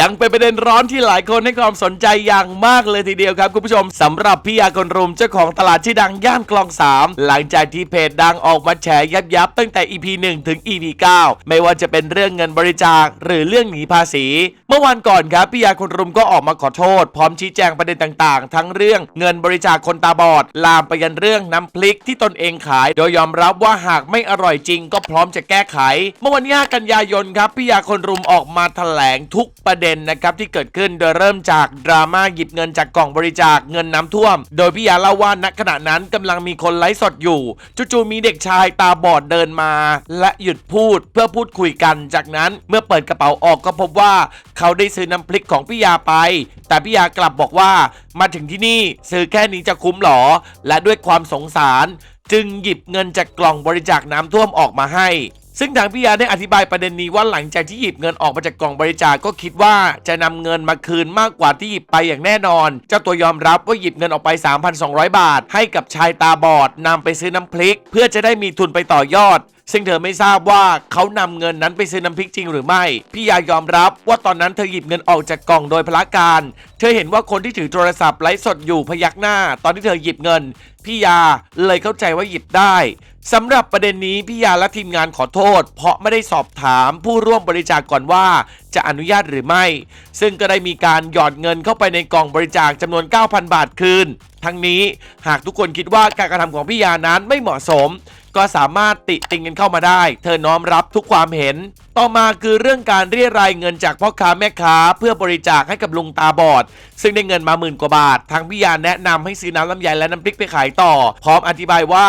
ยังเป็นประเด็นร้อนที่หลายคนให้ความสนใจอย่างมากเลยทีเดียวครับคุณผู้ชมสำหรับพี่ยากลรุมเจ้าของตลาดชื่อดังย่านคลองสามหลังจากที่เพจดังออกมาแฉยับยับตั้งแต่ EP 1 ถึง EP 9 ไม่ว่าจะเป็นเรื่องเงินบริจาคหรือเรื่องหนีภาษี เมื่อวันก่อนครับพี่ยากลรุมก็ออกมาขอโทษ พร้อมชี้แจงประเด็นต่างๆ ทั้งเรื่องเงินบริจาคคนตาบอด ลามไปยันเรื่องน้ำพริกที่ตนเองขาย โดยยอมรับว่าหากไม่อร่อยจริง ก็พร้อมจะแก้ไข เมื่อวันที่5กันยายนครับพี่ยาคนรุมออกมาแถลงทุกประเด็นนะครับที่เกิดขึ้นโดยเริ่มจากดราม่าหยิบเงินจากกล่องบริจาคเงินน้ำท่วม โดยพี่ยาเล่าว่าณขณะนั้นกำลังมีคนไลฟ์สดอยู่จู่ๆมีเด็กชายตาบอดเดินมา และหยุดพูดเพื่อพูดคุยกัน จากนั้นเมื่อเปิดกระเป๋าออกก็พบว่า เขาได้ซื้อน้ำพริกของพี่ยาไป แต่พี่ยากลับบอกว่า มาถึงที่นี่ซื้อแค่นี้จะคุ้มหรอ และด้วยความสงสาร จึงหยิบเงินจากกล่องบริจาคน้ำท่วมออกมาให้ ซึ่งทางพี่ยาได้อธิบายประเด็นนี้ว่าหลังจากที่หยิบเงินออกมาจากกล่องบริจาคก็คิดว่าจะนำเงินมาคืนมากกว่าที่หยิบไปอย่างแน่นอน เจ้าตัวยอมรับว่าหยิบเงินออกไป 3,200 บาท ให้กับชายตาบอดนำไปซื้อน้ำพริก เพื่อจะได้มีทุนไปต่อยอดซึ่งเธอไม่ทราบว่าเขานำเงินนั้นไปซื้อน้ำพริกจริงหรือไม่ พี่ยายอมรับว่าตอนนั้นเธอหยิบเงินออกจากกล่องโดยพละการ เธอเห็นว่าคนที่ถือโทรศัพท์ไลฟ์สดอยู่พยักหน้า ตอนที่เธอหยิบเงิน พี่ยาเลยเข้าใจว่าหยิบได้ สำหรับประเด็นนี้พี่ยาและทีมงานขอโทษ เพราะไม่ได้สอบถามผู้ร่วมบริจาคก่อนว่าจะอนุญาตหรือไม่ ซึ่งก็ได้มีการหยอดเงินเข้าไปในกล่องบริจาคจำนวน 9,000 บาทคืน ทั้งนี้หากทุกคนคิดว่าการกระทำของพี่ยานั้นไม่เหมาะสม ก็สามารถติติงกันเข้ามาได้ เธอน้อมรับทุกความเห็น ต่อมาคือเรื่องการเรียรายเงินจากพ่อค้าแม่ค้า เพื่อบริจาคให้กับลุงตาบอด ซึ่งได้เงินมาหมื่นกว่าบาท ทางพี่ยาแนะนำให้ซื้อน้ำลำไยและน้ำพริกไปขายต่อ พร้อมอธิบายว่า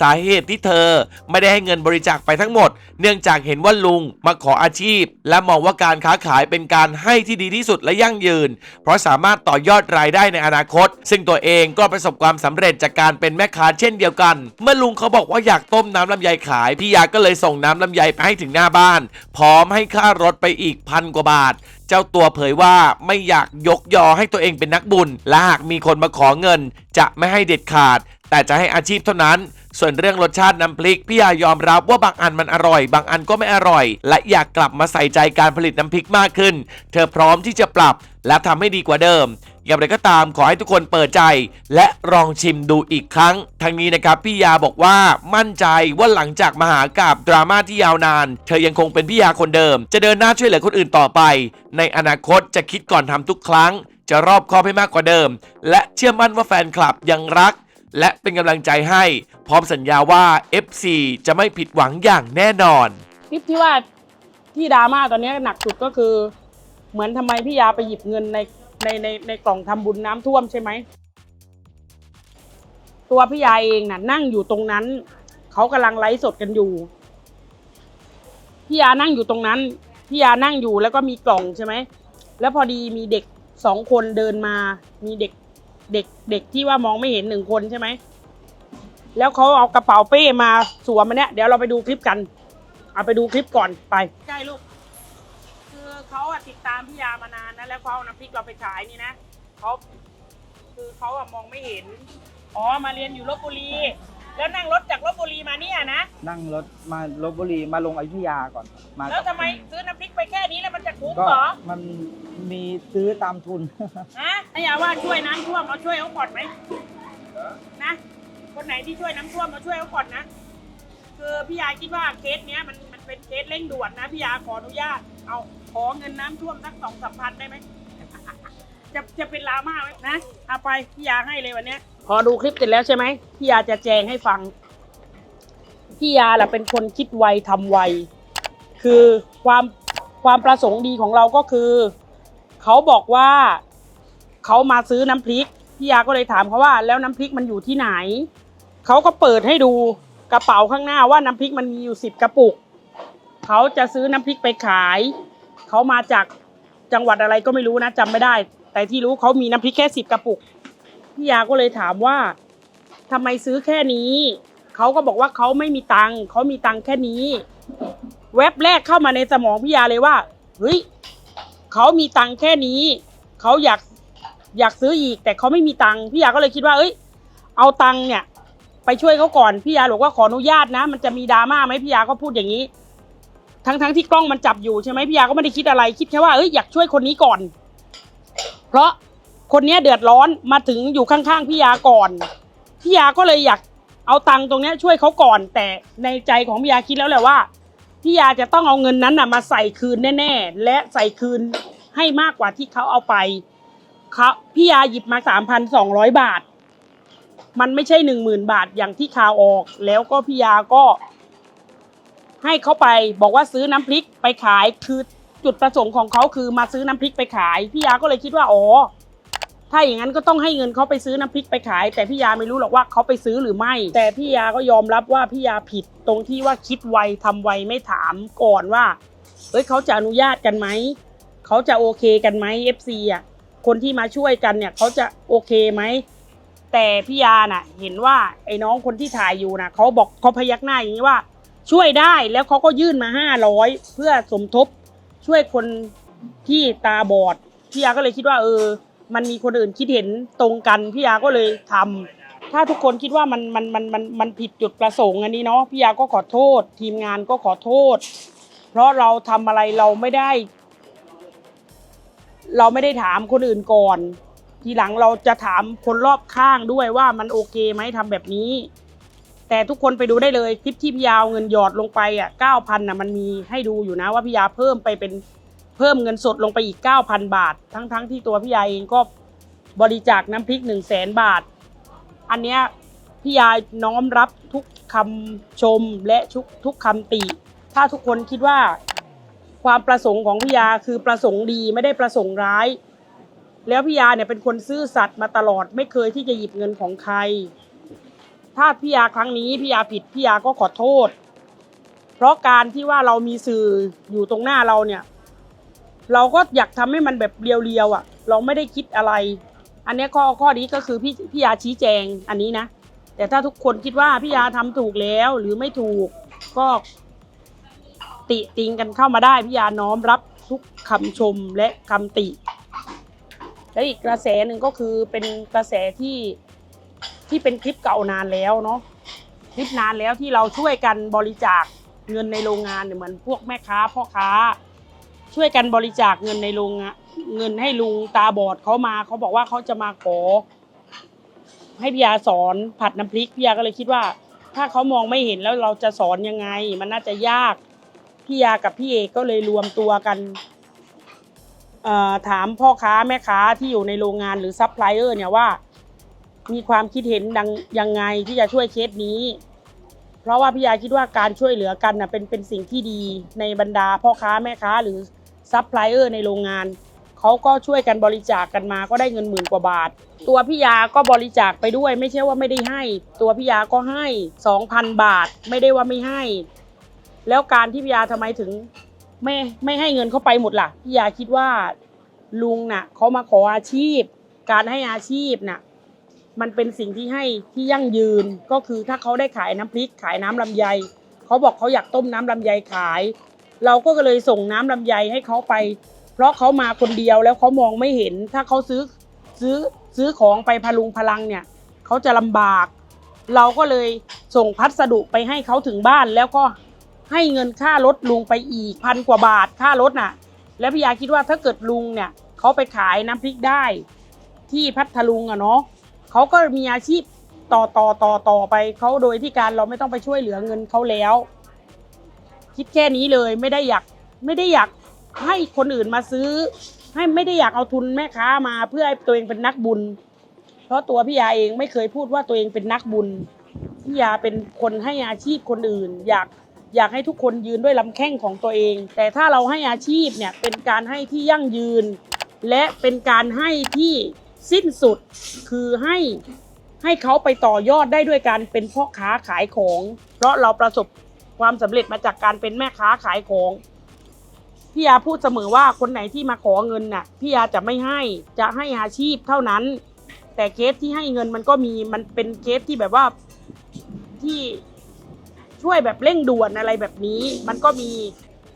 สาเหตุที่เธอไม่ได้ให้เงินบริจาคไปทั้งหมด เนื่องจากเห็นว่าลุงมาขออาชีพ และมองว่าการค้าขายเป็นการให้ที่ดีที่สุดและยั่งยืน เพราะสามารถต่อยอดรายได้ในอนาคต ซึ่งตัวเองก็ประสบความสำเร็จจากการเป็นแม่ค้าเช่นเดียวกัน เมื่อลุงเขาบอกว่าอยากต้มน้ำลำไยขาย พี่ยาก็เลยส่งน้ำลำไยไปให้ถึงหน้าบ้าน พร้อมให้ค่ารถไปอีกพันกว่าบาท เจ้าตัวเผยว่าไม่อยากยกยอให้ตัวเองเป็นนักบุญ และหากมีคนมาขอเงิน จะไม่ให้เด็ดขาด แต่จะให้อาชีพเท่านั้นส่วนเรื่องรสชาติน้ำพริกพี่ยายอมรับว่าบางอันมันอร่อย บางอันก็ไม่อร่อย และอยากกลับมาใส่ใจการผลิตน้ำพริกมากขึ้น เธอพร้อมที่จะปรับและทำให้ดีกว่าเดิม อย่างไรก็ตามขอให้ทุกคนเปิดใจ และลองชิมดูอีกครั้งทั้งนี้นะครับพี่ยาบอกว่ามั่นใจว่าหลังจากมหากาบดราม่าที่ยาวนาน เธอยังคงเป็นพี่ยาคนเดิม จะเดินหน้าช่วยเหลือคนอื่นต่อไป ในอนาคตจะคิดก่อนทำทุกครั้ง จะรอบคอบให้มากกว่าเดิม และเชื่อมั่นว่าแฟนคลับยังรัก และเป็นกำลังใจให้ พร้อมสัญญาว่า FC จะไม่ผิดหวังอย่างแน่นอน คลิปที่ว่าที่ดราม่าตอนนี้หนักสุดก็คือ เหมือนทำไมพี่ยาไปหยิบเงินใน ในในในกล่องทำบุญน้ำท่วมใช่ไหม ตัวพี่ยาเองน่ะ นั่งอยู่ตรงนั้น เขากำลังไลฟ์สดกันอยู่พี่ยานั่งอยู่ตรงนั้นพี่ยานั่งอยู่แล้วก็มีกล่องใช่ไหม แล้วพอดีมีเด็กสองคนเดินมา มีเด็กเด็กเด็กที่ว่ามองไม่เห็นหนึ่งคนใช่ไหม แล้วเขาเอากระเป๋าเป้มาสวมมาเนี้ยเดี๋ยวเราไปดูคลิปกัน เอาไปดูคลิปก่อนไปใช่ลูก เขาอะติดตามพี่ยามานานนะแล้วเขาเอาน้ำพริกเราไปขายนี่นะเขาคือเขาอะมองไม่เห็นอ๋อมาเรียนอยู่ลบบุรี แล้วนั่งรถจากลบบุรีมาเนี่ยนะนั่งรถมาลบบุรีมาลงอยุธยาก่อนมาแล้วทำไมซื้อน้ำพริกไปแค่นี้แล้วมันจะคุ้มก็เหรอมันมีซื้อตามทุน ฮะนายาว่าช่วยน้ำท่วมเอาช่วยเขาก่อนไหมนะคนไหนที่ช่วยน้ำท่วมเอาช่วยเขาก่อนนะ คือพี่ยาคิดว่าเคสเนี้ยมันมันเป็นเคสเร่งด่วนนะพี่ยาขออนุญาตเอา ขอเงินน้ำท่วมสักสองสามพันได้ไหม จะจะเป็นลาม่าไหมนะเอาไปพี่ยาให้เลยวันเนี้ย พอดูคลิปเสร็จแล้วใช่ไหมพี่ยาจะแจงให้ฟัง พี่ยาแหละเป็นคนคิดไวทำไว คือความความประสงค์ดีของเราก็คือ เขาบอกว่า เขามาซื้อน้ำพริก พี่ยาก็เลยถามเขาว่า แล้วน้ำพริกมันอยู่ที่ไหน เขาก็เปิดให้ดูกระเป๋าข้างหน้าว่าน้ำพริกมันมีอยู่สิบกระปุก เขาจะซื้อน้ำพริกไปขาย เขามาจากจังหวัดอะไรก็ไม่รู้นะจำไม่ได้ แต่ที่รู้เขามีน้ำพริกแค่สิบกระปุกพี่ยาก็เลยถามว่าทำไมซื้อแค่นี้เขาก็บอกว่าเขาไม่มีตังค์เขามีตังค์แค่นี้เว็บแรกเข้ามาในสมองพี่ยาเลยว่าเฮ้ยเขามีตังค์แค่นี้เขาอยากอยากซื้ออีก แต่เขาไม่มีตังค์พี่ยาก็เลยคิดว่า เอ้ย เอาตังค์เนี่ย ไปช่วยเขาก่อนพี่ยาบอกว่าขออนุญาตนะ มันจะมีดราม่าไหมพี่ยาก็พูดอย่างนี้ ทั้งทั้งที่กล้องมันจับอยู่ใช่ไหมพี่ยาก็ไม่ได้คิดอะไรคิดแค่ว่าเอ้ยอยากช่วยคนนี้ก่อน เพราะคนนี้เดือดร้อนมาถึงอยู่ข้างๆพี่ยาก่อนพี่ยาก็เลยอยากเอาตังค์ตรงนี้ช่วยเขาก่อน แต่ในใจของพี่ยาคิดแล้วแหละว่าพี่ยาจะต้องเอาเงินนั้นน่ะมาใส่คืนแน่ๆและใส่คืนให้มากกว่าที่เขาเอาไปเขาพี่ยาหยิบมาสามพันสองร้อยบาท มันไม่ใช่หนึ่งหมื่นบาทอย่างที่ข่าวออก แล้วก็พี่ยาก็ ให้เขาไปบอกว่าซื้อน้ำพริกไปขายคือจุดประสงค์ของเขาคือมาซื้อน้ำพริกไปขายพี่ยาก็เลยคิดว่าอ๋อถ้าอย่างนั้นก็ต้องให้เงินเขาไปซื้อน้ำพริกไปขาย แต่พี่ยาไม่รู้หรอกว่าเขาไปซื้อหรือไม่ แต่พี่ยาก็ยอมรับว่าพี่ยาผิดตรงที่ว่าคิดไวทำไวไม่ถามก่อนว่าเฮ้ยเขาจะอนุญาตกันไหมเขาจะโอเคกันไหม FC อะคนที่มาช่วยกันเนี่ยเขาจะโอเคไหมแต่พี่ยาน่ะ เห็นว่าไอ้น้องคนที่ถ่ายอยู่น่ะเขาบอกเขาพยักหน้าอย่างนี้ว่า ช่วยได้แล้วเขาก็ยื่นมาห้าร้อยเพื่อสมทบช่วยคนที่ตาบอดพี่ยาก็เลยคิดว่า เออ มันมีคนอื่นคิดเห็นตรงกันพี่ยาก็เลยทำถ้าทุกคนคิดว่ามันมันมันมันมันผิดจุดประสงค์อันนี้เนาะพี่ยาก็ขอโทษ ทีมงานก็ขอโทษ เพราะเราทำอะไรเราไม่ได้ เราไม่ได้ถามคนอื่นก่อน ทีหลังเราจะถามคนรอบข้างด้วยว่ามันโอเคไหมทำแบบนี้ แต่ทุกคนไปดูได้เลยคลิปที่พี่ยาเอาเงินหยอดลงไปอะเก้าพันอะมันมีให้ดูอยู่นะว่าพี่ยาเพิ่มไปเป็นเพิ่มเงินสดลงไปอีกเก้าพันบาท ทั้งทั้งที่ตัวพี่ยาเองก็บริจาคน้ำพริกหนึ่งแสนบาท อันเนี้ยพี่ยาน้อมรับทุกคำชมและทุกทุกคำติ ถ้าทุกคนคิดว่าความประสงค์ของพี่ยาคือประสงค์ดีไม่ได้ประสงค์ร้าย แล้วพี่ยาเนี่ยเป็นคนซื่อสัตย์มาตลอดไม่เคยที่จะหยิบเงินของใคร ถ้าพี่ยาครั้งนี้พี่ยาผิดพี่ยาก็ขอโทษ เพราะการที่ว่าเรามีสื่ออยู่ตรงหน้าเราเนี่ย เราก็อยากทำให้มันแบบเรียวๆอะ เราไม่ได้คิดอะไร อันนี้ข้อข้อนี้ก็คือพี่พี่ยาชี้แจงอันนี้นะแต่ถ้าทุกคนคิดว่าพี่ยาทำถูกแล้วหรือไม่ถูกก็ติติงกันเข้ามาได้พี่ยาน้อมรับทุกคำชมและคำติ และอีกกระแสหนึ่งก็คือเป็นกระแสที่ ที่เป็นคลิปเก่านานแล้วเนาะคลิปนานแล้วที่เราช่วยกันบริจาคเงินในโรงงานเนี่ยเหมือนพวกแม่ค้าพ่อค้า ช่วยกันบริจาคเงินในโรงงานเงินให้ลุงตาบอดเขามาเขาบอกว่าเขาจะมาขอ ให้พี่ยาสอนผัดน้ำพริกพี่ยาก็เลยคิดว่า ถ้าเขามองไม่เห็นแล้วเราจะสอนยังไง มันน่าจะยากพี่ยากับพี่เอกก็เลยรวมตัวกันถามพ่อค้าแม่ค้าที่อยู่ในโรงงานหรือซัพพลายเออร์เนี่ยว่า มีความคิดเห็นดังยังไงที่จะช่วยเคสนี้ เพราะว่าพี่ยาคิดว่าการช่วยเหลือกันนะเป็นเป็นสิ่งที่ดีในบรรดาพ่อค้าแม่ค้าหรือซัพพลายเออร์ในโรงงานเขาก็ช่วยกันบริจาคกันมาก็ได้เงินหมื่นกว่าบาท ตัวพี่ยาก็บริจาคไปด้วย ไม่ใช่ว่าไม่ได้ให้ ตัวพี่ยาก็ให้สองพันบาท ไม่ได้ว่าไม่ให้ แล้วการที่พี่ยาทำไมถึงไม่ไม่ให้เงินเขาไปหมดล่ะพี่ยาคิดว่าลุงน่ะเขามาขออาชีพ การให้อาชีพน่ะ มันเป็นสิ่งที่ให้ที่ยั่งยืนก็คือถ้าเขาได้ขายน้ำพริกขายน้ำลำไยเขาบอกเขาอยากต้มน้ำลำไยขาย เราก็เลยส่งน้ำลำไยให้เขาไป เพราะเขามาคนเดียวแล้วเขามองไม่เห็น ถ้าเขาซื้อซื้อซื้อของไปพลุงพลังเนี่ยเขาจะลำบาก เราก็เลยส่งพัสดุไปให้เขาถึงบ้านแล้วก็ให้เงินค่ารถลุงไปอีกพันกว่าบาทค่ารถน่ะ แล้วพี่ยาคิดว่าถ้าเกิดลุงเนี่ยเขาไปขายน้ำพริกได้ ที่พัทลุงอะเนาะ เขาก็มีอาชีพต่อต่อต่อต่อไปเขาโดยที่การเราไม่ต้องไปช่วยเหลือเงินเขาแล้ว คิดแค่นี้เลยไม่ได้อยากไม่ได้อยากให้คนอื่นมาซื้อ ให้ไม่ได้อยากเอาทุนแม่ค้ามาเพื่อให้ตัวเองเป็นนักบุญ เพราะตัวพี่ยาเองไม่เคยพูดว่าตัวเองเป็นนักบุญพี่ยาเป็นคนให้อาชีพคนอื่น อยากอยากให้ทุกคนยืนด้วยลำแข้งของตัวเอง แต่ถ้าเราให้อาชีพเนี่ยเป็นการให้ที่ยั่งยืน และเป็นการให้ที่ สิ้นสุดคือให้ให้เขาไปต่อยอดได้ด้วยการเป็นพ่อค้าขายของ เพราะเราประสบความสำเร็จมาจากการเป็นแม่ค้าขายของพี่ยาพูดเสมอว่าคนไหนที่มาขอเงินน่ะพี่ยาจะไม่ให้จะให้อาชีพเท่านั้น แต่เคสที่ให้เงินมันก็มีมันเป็นเคสที่แบบว่าที่ช่วยแบบเร่งด่วนอะไรแบบนี้ มันก็มี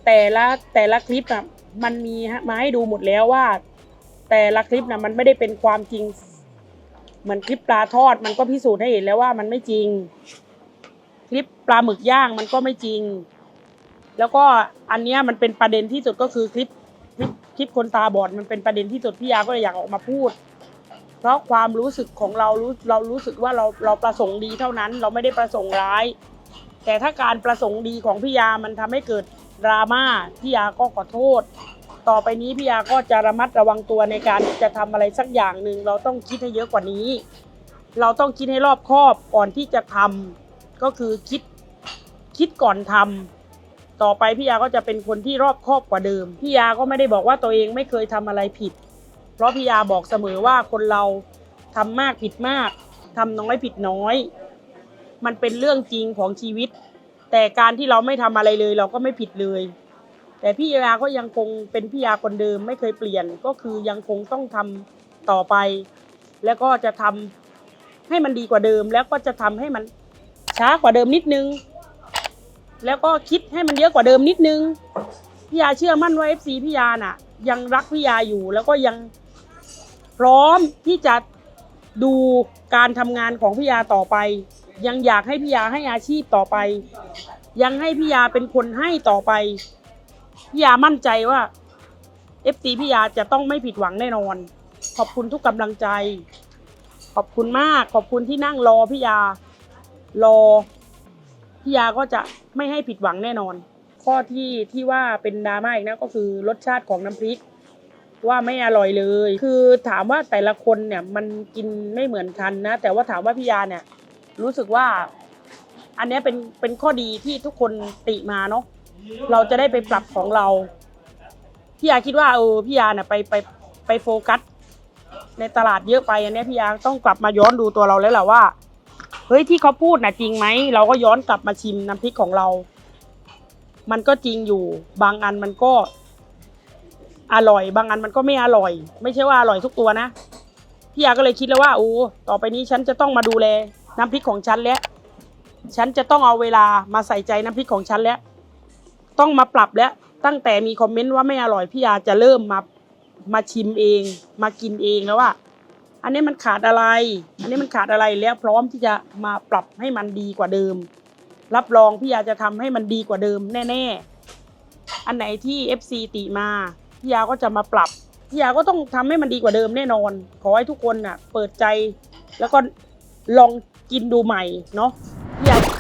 แต่ละแต่ละคลิปอะมันมีฮะมาให้ดูหมดแล้วว่า แต่ละคลิปนะมันไม่ได้เป็นความจริง เหมือนคลิปปลาทอด มันก็พิสูจน์ให้เห็นแล้วว่ามันไม่จริง คลิปปลาหมึกย่างมันก็ไม่จริง แล้วก็อันเนี้ยมันเป็นประเด็นที่สุดก็คือคลิปคลิปคลิปคนตาบอดมันเป็นประเด็นที่สุดพี่ยาก็เลยอยากออกมาพูด เพราะความรู้สึกของเรารู้เรารู้สึกว่าเราเราประสงค์ดีเท่านั้น เราไม่ได้ประสงค์ร้าย แต่ถ้าการประสงค์ดีของพี่ยามันทำให้เกิดดราม่าพี่ยาก็ขอโทษ ต่อไปนี้พี่ยาก็จะระมัดระวังตัวในการจะทำอะไรสักอย่างหนึ่งเราต้องคิดให้เยอะกว่านี้ เราต้องคิดให้รอบคอบก่อนที่จะทำก็คือคิดคิดก่อนทำต่อไปพี่ยาก็จะเป็นคนที่รอบคอบกว่าเดิมพี่ยาก็ไม่ได้บอกว่าตัวเองไม่เคยทำอะไรผิด เพราะพี่ยาบอกเสมอว่าคนเราทำมากผิดมากทำน้อยผิดน้อย มันเป็นเรื่องจริงของชีวิต แต่การที่เราไม่ทำอะไรเลย เราก็ไม่ผิดเลย แต่พี่ยาก็ยังคงเป็นพี่ยาคนเดิมไม่เคยเปลี่ยนก็คือยังคงต้องทำต่อไป แล้วก็จะทำให้มันดีกว่าเดิม แล้วก็จะทำให้มันช้ากว่าเดิมนิดนึง แล้วก็คิดให้มันเยอะกว่าเดิมนิดนึงพี่ยาเชื่อมั่นว่าเอฟซีพี่ยาน่ะ ยังรักพี่ยาอยู่แล้วก็ยังพร้อมที่จะดูการทำงานของพี่ยาต่อไป ยังอยากให้พี่ยาให้อาชีพต่อไป ยังให้พี่ยาเป็นคนให้ต่อไป พี่ยามั่นใจว่าเอฟซีพี่ยาจะต้องไม่ผิดหวังแน่นอน ขอบคุณทุกกำลังใจ ขอบคุณมาก ขอบคุณที่นั่งรอพี่ยา รอพี่ยาก็จะไม่ให้ผิดหวังแน่นอน ข้อที่ที่ว่าเป็นดราม่าอีกนะก็คือรสชาติของน้ำพริก ว่าไม่อร่อยเลย คือถามว่าแต่ละคนเนี่ยมันกินไม่เหมือนกันนะ แต่ว่าถามว่าพี่ยาเนี่ย รู้สึกว่า อันนี้เป็นเป็นข้อดีที่ทุกคนติมาเนาะ เราจะได้ไปปรับของเรา พี่ยาคิดว่าเออพี่ยาเนี่ยไปไปไปโฟกัส ในตลาดเยอะไปอันเนี้ยพี่ยาต้องกลับมาย้อนดูตัวเราแล้วแหละว่าเฮ้ยที่เขาพูดน่ะจริงไหมเราก็ย้อนกลับมาชิมน้ำพริกของเรา มันก็จริงอยู่ บางอันมันก็ อร่อย บางอันมันก็ไม่อร่อย ไม่ใช่ว่าอร่อยทุกตัวนะพี่ยาก็เลยคิดแล้วว่าโอ้ต่อไปนี้ฉันจะต้องมาดูแลน้ำพริกของฉันแล้วฉันจะต้องเอาเวลามาใส่ใจน้ำพริกของฉันแล้ว ต้องมาปรับแล้วตั้งแต่มีคอมเมนต์ว่าไม่อร่อยพี่ยาจะเริ่มมามาชิมเอง มากินเองแล้วว่า อันนี้มันขาดอะไร อันนี้มันขาดอะไรแล้วพร้อมที่จะมาปรับให้มันดีกว่าเดิม รับรองพี่ยาจะทำให้มันดีกว่าเดิมแน่ ๆ อันไหนที่ FC ติมาพี่ยาก็จะมาปรับพี่ยาก็ต้องทำให้มันดีกว่าเดิมแน่นอน ขอให้ทุกคนน่ะ เปิดใจแล้วก็ลองกินดูใหม่เนาะ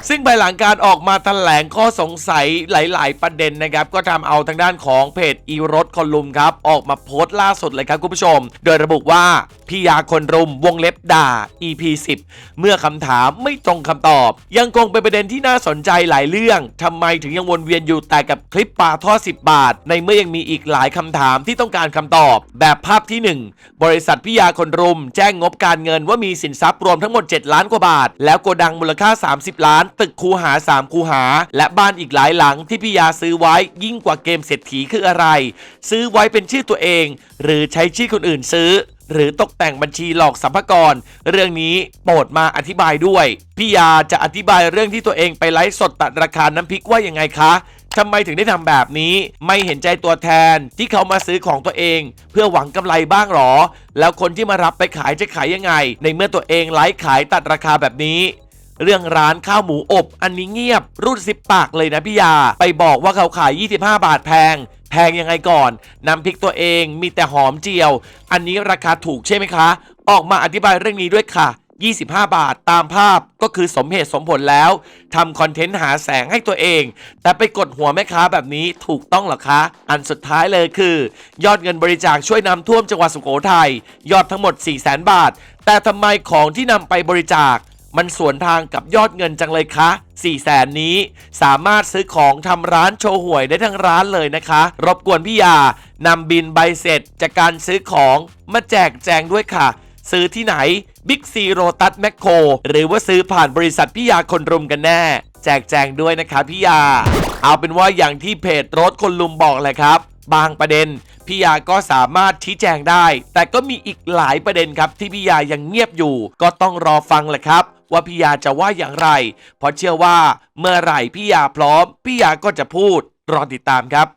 ซึ่งภายหลังการออกมาแถลงข้อสงสัยหลาย ๆ ประเด็นนะครับ ก็ทำเอาทางด้านของเพจอีรถคอลุมครับ ออกมาโพสต์ล่าสุดเลยครับคุณผู้ชม โดยระบุว่าพี่ยาคนรุมวงเล็บด่า EP 10เมื่อคำถามไม่ตรงคำตอบ ยังคงเป็นประเด็นที่น่าสนใจหลายเรื่องทำไมถึงยังวนเวียนอยู่แต่กับคลิปปลาทอด10 บาท ในเมื่อยังมีอีกหลายคำถามที่ต้องการคำตอบ แบบภาพที่ 1 บริษัทพี่ยาคนรุม แจ้งงบการเงินว่ามีสินทรัพย์รวมทั้งหมด 7 ล้านกว่าบาท แล้วโกดังมูลค่า 30 ล้านตึกคูหา 3 คูหา และบ้านอีกหลายหลังที่พี่ยาซื้อไว้ยิ่งกว่าเกมเศรษฐีคืออะไร ซื้อไว้เป็นชื่อตัวเอง หรือใช้ชื่อคนอื่นซื้อหรือตกแต่งบัญชีหลอกสัมภากร เรื่องนี้โปรดมาอธิบายด้วย พี่ยาจะอธิบายเรื่องที่ตัวเองไปไลฟ์สดตัดราคาน้ำพริกว่ายังไงคะทำไมถึงได้ทำแบบนี้ ไม่เห็นใจตัวแทนที่เขามาซื้อของตัวเอง เพื่อหวังกำไรบ้างหรอ แล้วคนที่มารับไปขายจะขายยังไง ในเมื่อตัวเองไลฟ์ขายตัดราคาแบบนี้ เรื่องร้านข้าวหมูอบ อันนี้เงียบรูดซิปปากเลยนะพี่ยา ไปบอกว่าเขาขาย 25 บาทแพง แพงยังไงก่อนน้ำพริกตัวเองมีแต่หอมเจียว อันนี้ราคาถูกใช่ไหมคะ ออกมาอธิบายเรื่องนี้ด้วยค่ะ 25 บาทตามภาพก็คือสมเหตุสมผลแล้วทำคอนเทนต์หาแสงให้ตัวเอง แต่ไปกดหัวแม่ค้าแบบนี้ถูกต้องหรอคะ อันสุดท้ายเลยคือ ยอดเงินบริจาคช่วยน้ำท่วมจังหวัดสุโขทัยยอดทั้งหมด 4 0 0 0 0 0 บาท แต่ทำไมของที่นำไปบริจาค มันสวนทางกับยอดเงินจังเลยคะ4แสนนี้สามารถซื้อของทำร้านโชว์หวยได้ทั้งร้านเลยนะคะ รบกวนพี่ยานำบินใบเสร็จจากการซื้อของมาแจกแจงด้วยค่ะ ซื้อที่ไหนบิ๊กซีโรตัสแมคโครหรือว่าซื้อผ่านบริษัทพี่ยาคนรุมกันแน่ แจกแจงด้วยนะคะพี่ยา เอาเป็นว่าอย่างที่เพจรถคนลุมบอกเลยครับ บางประเด็นพี่ยาก็สามารถชี้แจงได้ แต่ก็มีอีกหลายประเด็นครับที่พี่ยายังเงียบอยู่ ก็ต้องรอฟังแหละครับ ว่าพี่ยาจะว่าอย่างไร เพราะเชื่อว่าเมื่อไหร่พี่ยาพร้อมพี่ยาก็จะพูด รอติดตามครับ